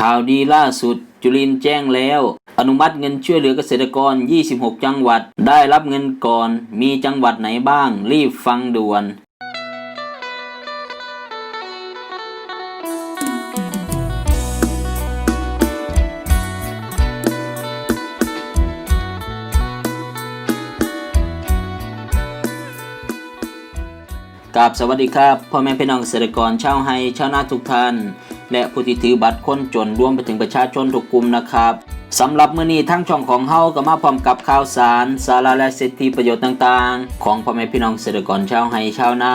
ข่าวดีล่าสุด จุลินแจ้งแล้ว อนุมัติเงินช่วยเหลือเกษตรกร 26 จังหวัด ได้รับเงินก่อน มีจังหวัดไหนบ้าง รีบฟังด่วนกับสวัสดีครับพ่อแม่พี่น้องเกษตรกรชาวไฮชาวนาทุกท่าน และผู้ที่ถือบัตรคนจนรวมไปถึงประชาชนทุกกลุ่มนะครับสำหรับมื้อนี้ทั้งช่องของเฮาก็มาพร้อมกับข่าวสาร สาระและสิทธิประโยชน์ต่างๆ ของพ่อแม่พี่น้องเกษตรกรชาวไฮชาวนา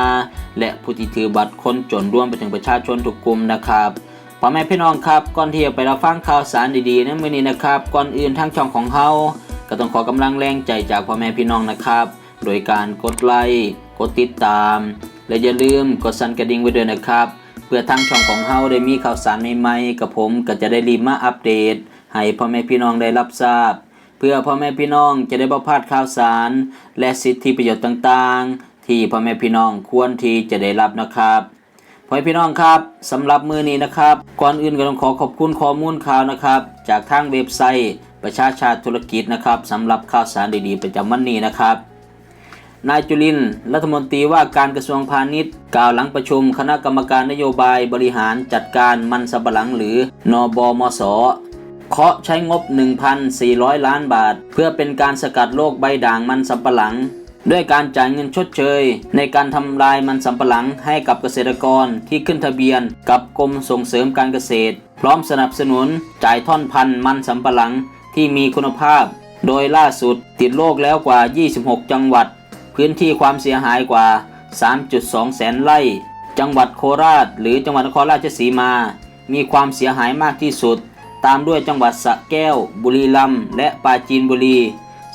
และผู้ที่ถือบัตรคนจนรวมไปถึงประชาชนทุกกลุ่มนะครับพ่อแม่พี่น้องครับก่อนที่จะไปรับฟังข่าวสารดีๆในมื้อนี้นะครับก่อนอื่นทั้งช่องของเฮาก็ต้องขอกำลังแรงใจจากพ่อแม่พี่น้องนะครับ โดยการกดไลค์กดติดตาม และอย่าลืมกดสั่นกระดิ่งไว้ด้วยนะครับ พื่อทางช่องของเฮาได้มีข่าวสารใหม่ๆกับผมก็จะได้รีบมาอัปเดต ให้พ่อแม่พี่น้องได้รับทราบ เพื่อพ่อแม่พี่น้องจะได้บ่พลาดข่าวสาร และสิทธิประโยชน์ต่างๆ ที่พ่อแม่พี่น้องควรที่จะได้รับนะครับพ่อแม่พี่น้องครับสำหรับมือนี้นะครับ ก่อนอื่นก็ต้องขอขอบคุณข้อมูลข่าวนะครับ จากทางเว็บไซต์ ประชาชาติธุรกิจนะครับสำหรับข่าวสารดีๆประจำวันนี้นะครับ นายจุลิน รัฐมนตรีว่าการกระทรวงพาณิชย์ กล่าวหลังประชุมคณะกรรมการนโยบายบริหารจัดการมันสำปะหลังหรือนอบมสเคาะใช้งบ 1,400 ล้านบาท เพื่อเป็นการสกัดโรคใบด่างมันสำปะหลัง ด้วยการจ่ายเงินชดเชย ในการทำลายมันสำปะหลังให้กับเกษตรกรที่ขึ้นทะเบียนกับกรมส่งเสริมการเกษตร พร้อมสนับสนุนจ่ายท่อนพันธุ์มันสำปะหลังที่มีคุณภาพ โดยล่าสุดติดโรคแล้วกว่า 26 จังหวัด พื้นที่ความเสียหายกว่า 3.2 แสนไร่ จังหวัดโคราช หรือจังหวัดนครราชสีมา มีความเสียหายมากที่สุด ตามด้วยจังหวัดสระแก้ว บุรีรัมย์และปราจีนบุรี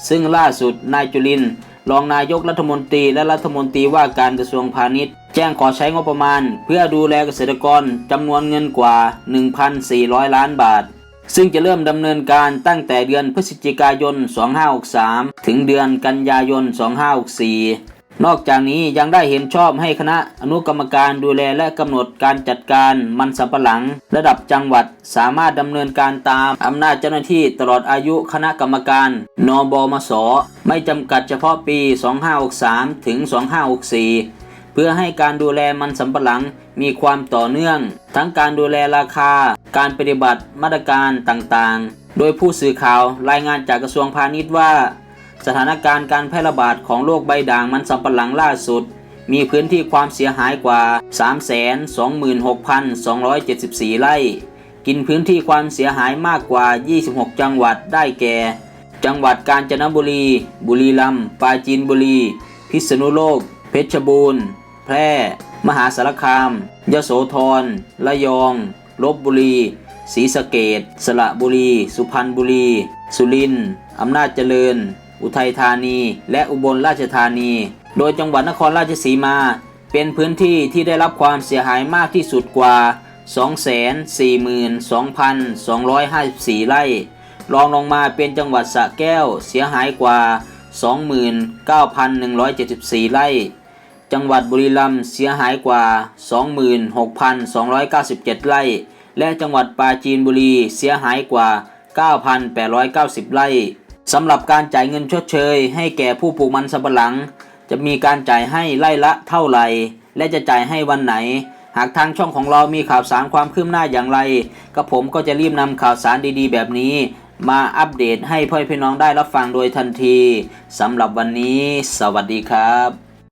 ซึ่งล่าสุดนายจุลินทร์รองนายกรัฐมนตรีและรัฐมนตรีว่าการกระทรวงพาณิชย์ แจ้งขอใช้งบประมาณ เพื่อดูแลเกษตรกรจำนวนเงินกว่า 1,400 ล้านบาท ซึ่งจะเริ่มดำเนินการตั้งแต่เดือนพฤศจิกายน 2563 ถึงเดือนกันยายน 2564 นอกจากนี้ยังได้เห็นชอบให้คณะอนุกรรมการดูแลและกำหนดการจัดการมันสำปะหลัง ระดับจังหวัดสามารถดำเนินการตามอำนาจเจ้าหน้าที่ตลอดอายุคณะกรรมการนบมส ไม่จำกัดเฉพาะปี 2563 ถึง 2564 เพื่อให้การดูแลมันสำปะหลังมีความต่อเนื่อง ทั้งการดูแลราคา การปฏิบัติมาตรการต่างๆ โดยผู้สื่อข่าวรายงานจากกระทรวงพาณิชย์ว่า สถานการณ์การแพร่ระบาดของโรคใบด่างมันสำปะหลังล่าสุด มีพื้นที่ความเสียหายกว่า 326,274 ไร่ กินพื้นที่ความเสียหายมากกว่า 26 จังหวัดได้แก่ จังหวัดกาญจนบุรี บุรีรัมย์ปราจีนบุรี พิษณุโลก เพชรบูรณ์ แพร่ มหาสารคาม ยโสธร ระยอง ลบบุรี ศรีสะเกดสระบุรี สุพรรณบุรี สุรินทร์อำนาจเจริญ อุทัยธานี และอุบลราชธานี โดยจังหวัดนครราชสีมา เป็นพื้นที่ที่ได้รับความเสียหายมากที่สุดกว่า 242,254 ไร่รองลงมาเป็นจังหวัดสระแก้วเสียหายกว่า 29,174 ไร่ จังหวัดบุรีรัมย์เสียหายกว่า 26,297 ไร่ และจังหวัดปราจีนบุรีเสียหายกว่า 9,890 ไร่สำหรับการจ่ายเงินชดเชย ให้แก่ผู้ปลูกมันสำปะหลัง จะมีการจ่ายให้ไร่ละเท่าไหร่ และจะจ่ายให้วันไหน หากทางช่องของเรามีข่าวสารความคืบหน้าอย่างไรก็ผมก็จะรีบนำข่าวสารดีๆ แบบนี้ มาอัปเดตให้พ่อพี่น้องได้รับฟังโดยทันทีสำหรับวันนี้ สวัสดีครับ